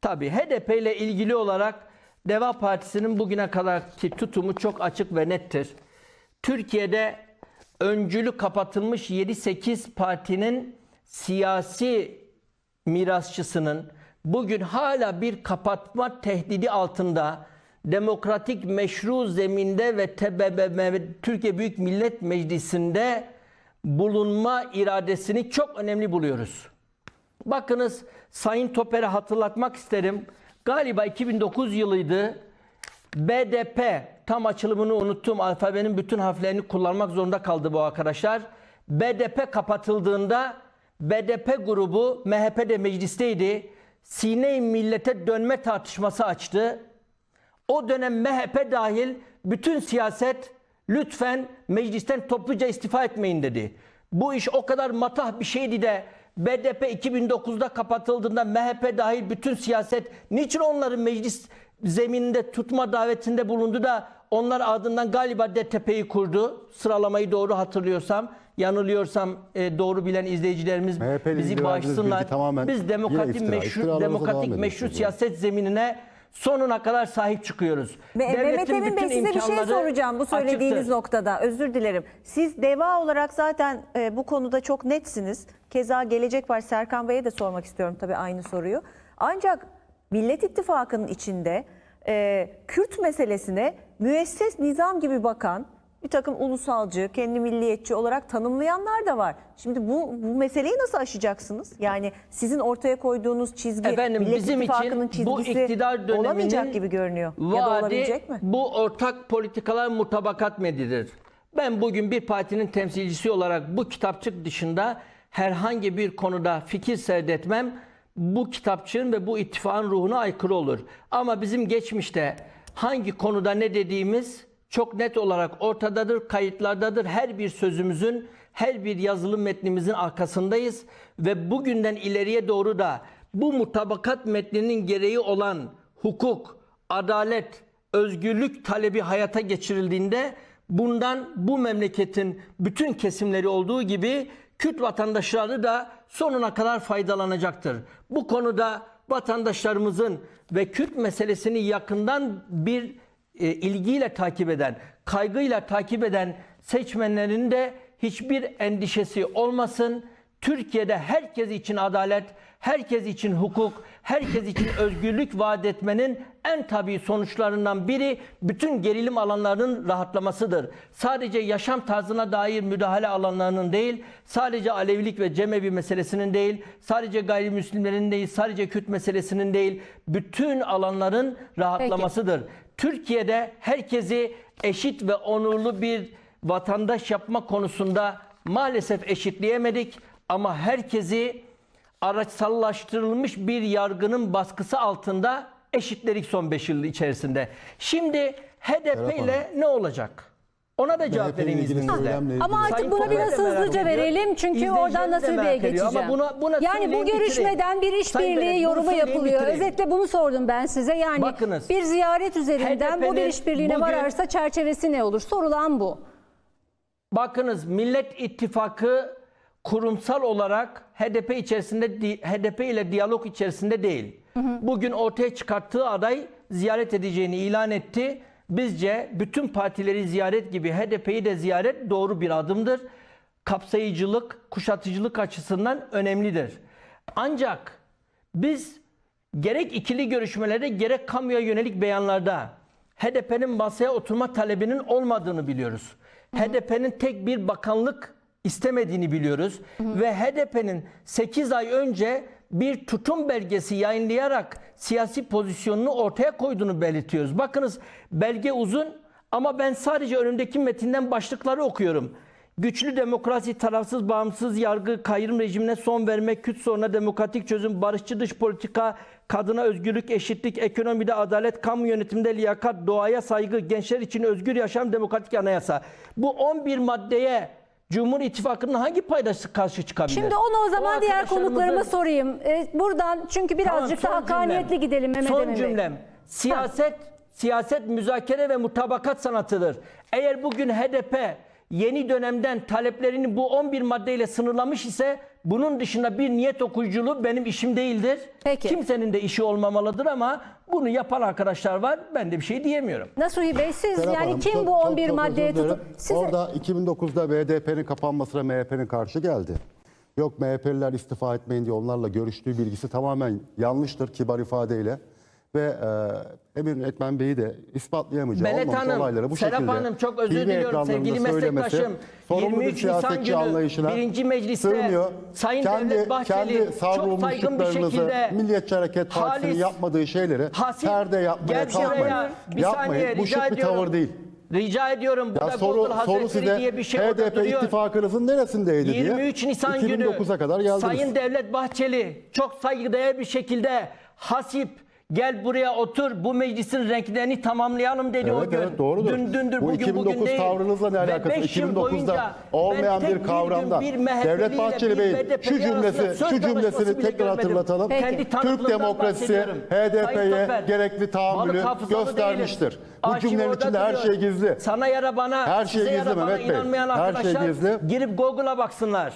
Tabii HDP ile ilgili olarak Deva Partisi'nin bugüne kadarki tutumu çok açık ve nettir. Türkiye'de öncülü kapatılmış 7-8 partinin siyasi mirasçısının bugün hala bir kapatma tehdidi altında demokratik meşru zeminde ve TBMM Türkiye Büyük Millet Meclisi'nde bulunma iradesini çok önemli buluyoruz. Bakınız Sayın Toper'e hatırlatmak isterim. Galiba 2009 yılıydı. BDP tam açılımını unuttum. Alfabenin bütün harflerini kullanmak zorunda kaldı bu arkadaşlar. BDP kapatıldığında BDP grubu MHP'de meclisteydi. Sine-i millete dönme tartışması açtı. O dönem MHP dahil bütün siyaset lütfen meclisten topluca istifa etmeyin dedi. Bu iş o kadar matah bir şeydi de BDP 2009'da kapatıldığında MHP dahil bütün siyaset niçin onları meclis zemininde tutma davetinde bulundu da onlar ardından galiba DTP'yi kurdu. Sıralamayı doğru hatırlıyorsam, yanılıyorsam e, doğru bilen izleyicilerimiz MHP ile bizi bağışsınlar. Biz demokratik meşru, demokratik meşru siyaset zeminine sonuna kadar sahip çıkıyoruz. Ve Mehmet Emin Bey size bir şey soracağım bu söylediğiniz açıktır. noktada. Özür dilerim. Siz deva olarak zaten e, bu konuda çok netsiniz. Keza Gelecek var Serkan Bey'e de sormak istiyorum tabii aynı soruyu. Ancak Millet İttifakı'nın içinde e, Kürt meselesine müesses nizam gibi bakan bir takım ulusalcı, kendi milliyetçi olarak tanımlayanlar da var. Şimdi bu bu meseleyi nasıl aşacaksınız? Yani sizin ortaya koyduğunuz çizgi Efendim Millet bizim İttifakı'nın için bu çizgisi iktidar döneminin olamayacak gibi görünüyor. ya da vaadi olabilecek mi? bu ortak politikalar mutabakat medidir. Ben bugün bir partinin temsilcisi olarak bu kitapçık dışında herhangi bir konuda fikir seyretmem bu kitapçığın ve bu ittifakın ruhuna aykırı olur. Ama bizim geçmişte hangi konuda ne dediğimiz çok net olarak ortadadır, kayıtlardadır. Her bir sözümüzün, her bir yazılı metnimizin arkasındayız ve bugünden ileriye doğru da bu mutabakat metninin gereği olan hukuk, adalet, özgürlük talebi hayata geçirildiğinde bundan bu memleketin bütün kesimleri olduğu gibi Kürt vatandaşları da sonuna kadar faydalanacaktır. Bu konuda vatandaşlarımızın ve Kürt meselesini yakından bir e, ilgiyle takip eden, kaygıyla takip eden seçmenlerin de hiçbir endişesi olmasın. Türkiye'de herkes için adalet, herkes için hukuk, herkes için özgürlük vaat etmenin en tabii sonuçlarından biri bütün gerilim alanlarının rahatlamasıdır. Sadece yaşam tarzına dair müdahale alanlarının değil, sadece Alevilik ve Cemevi meselesinin değil, sadece gayrimüslimlerin değil, sadece Kürt meselesinin değil, bütün alanların rahatlamasıdır. Türkiye'de herkesi eşit ve onurlu bir vatandaş yapma konusunda maalesef eşitleyemedik ama herkesi araçsallaştırılmış bir yargının baskısı altında eşitledik son 5 yıl içerisinde. Şimdi HDP ile ne olacak? Ona da cevap vereyim izninizle. Ama artık buna biraz hızlıca verelim çünkü oradan merak Bey'e geçeceğim. Ama buna, buna yani bu görüşmeden bir işbirliği yorumu yapılıyor. bitireyim. Özetle bunu sordum ben size. Yani Bakınız, bir ziyaret üzerinden bu bir işbirliğine bugün- vararsa çerçevesi ne olur? Sorulan bu. Bakınız Millet İttifakı kurumsal olarak HDP içerisinde HDP ile diyalog içerisinde değil. Bugün ortaya çıkarttığı aday ziyaret edeceğini ilan etti. Bizce bütün partileri ziyaret gibi HDP'yi de ziyaret doğru bir adımdır. Kapsayıcılık, kuşatıcılık açısından önemlidir. Ancak biz gerek ikili görüşmelerde gerek kamuya yönelik beyanlarda HDP'nin masaya oturma talebinin olmadığını biliyoruz. HDP'nin tek bir bakanlık istemediğini biliyoruz ve HDP'nin 8 ay önce bir tutum belgesi yayınlayarak siyasi pozisyonunu ortaya koyduğunu belirtiyoruz. Bakınız belge uzun ama ben sadece önümdeki metinden başlıkları okuyorum. Güçlü demokrasi, tarafsız, bağımsız yargı, kayyum rejimine son vermek, Kürt sorununa demokratik çözüm, barışçı dış politika, kadına özgürlük, eşitlik, ekonomide adalet, kamu yönetiminde liyakat, doğaya saygı, gençler için özgür yaşam, demokratik anayasa. Bu 11 maddeye Cumhur İttifakı'nın hangi paydası karşı çıkabilir? Şimdi onu o zaman diğer arkadaşlarımızın- konuklarıma sorayım. Ee, buradan çünkü birazcık Tamam, daha son cümlem. hakkaniyetli gidelim Mehmet Son Emin Bey. cümlem. Siyaset, siyaset müzakere ve mutabakat sanatıdır. Eğer bugün HDP yeni dönemden taleplerini bu 11 maddeyle sınırlamış ise bunun dışında bir niyet okuyuculuğu benim işim değildir. Peki. Kimsenin de işi olmamalıdır ama bunu yapan arkadaşlar var. Ben de bir şey diyemiyorum. Nasuhi Bey siz Serap yani Hanım, kim çok- bu çok- 11 çok maddeye tutup size Orada 2009'da BDP'nin kapanmasına MHP'nin karşı geldi. Yok MHP'liler istifa etmeyin diye onlarla görüştüğü bilgisi tamamen yanlıştır kibar ifadeyle. Ve e, Emin Etmen Bey'i de ispatlayamayacağı Melet olmamış Hanım, olayları bu Serap şekilde Hanım çok özür diliyorum sevgili meslektaşım. sorumlu bir 23 Nisan günü anlayışına birinci mecliste sığmıyor. Sayın kendi, Devlet Bahçeli kendi çok saygın bir şekilde Milliyetçi Hareket Partisi'nin yapmadığı şeyleri hasip, perde yapmaya kalkmayın. bir saniye Yapmayın. Bu rica şık bir ediyorum. tavır değil. Rica ediyorum burada Ya soru, Google soru Hazretleri size diye bir şey HDP ittifakınızın neresindeydi diye. 23 Nisan günü 2009'a kadar geldiniz. Sayın Devlet Bahçeli çok saygıdeğer bir şekilde hasip gel buraya otur bu meclisin renklerini tamamlayalım dedi o Evet, gün. evet, doğrudur. Dün dündür Bu bugün 2009 bugün değil. tavrınızla ne alakası? beş yıl 2009'da boyunca olmayan bir kavramda. bir Devlet Bahçeli Bey'in şu cümlesi, şu cümlesini tekrar hatırlatalım. Peki. Türk tanıklığımdan demokrasi bahsediyorum. Sayın HDP'ye gerekli tahammülü göstermiştir. değilim. Bu Arşiv cümlenin içinde her şey gizli. Sana ya da bana, Her şey size gizli bana Mehmet Bey. inanmayan Her şey arkadaşlar gizli. girip Google'a baksınlar.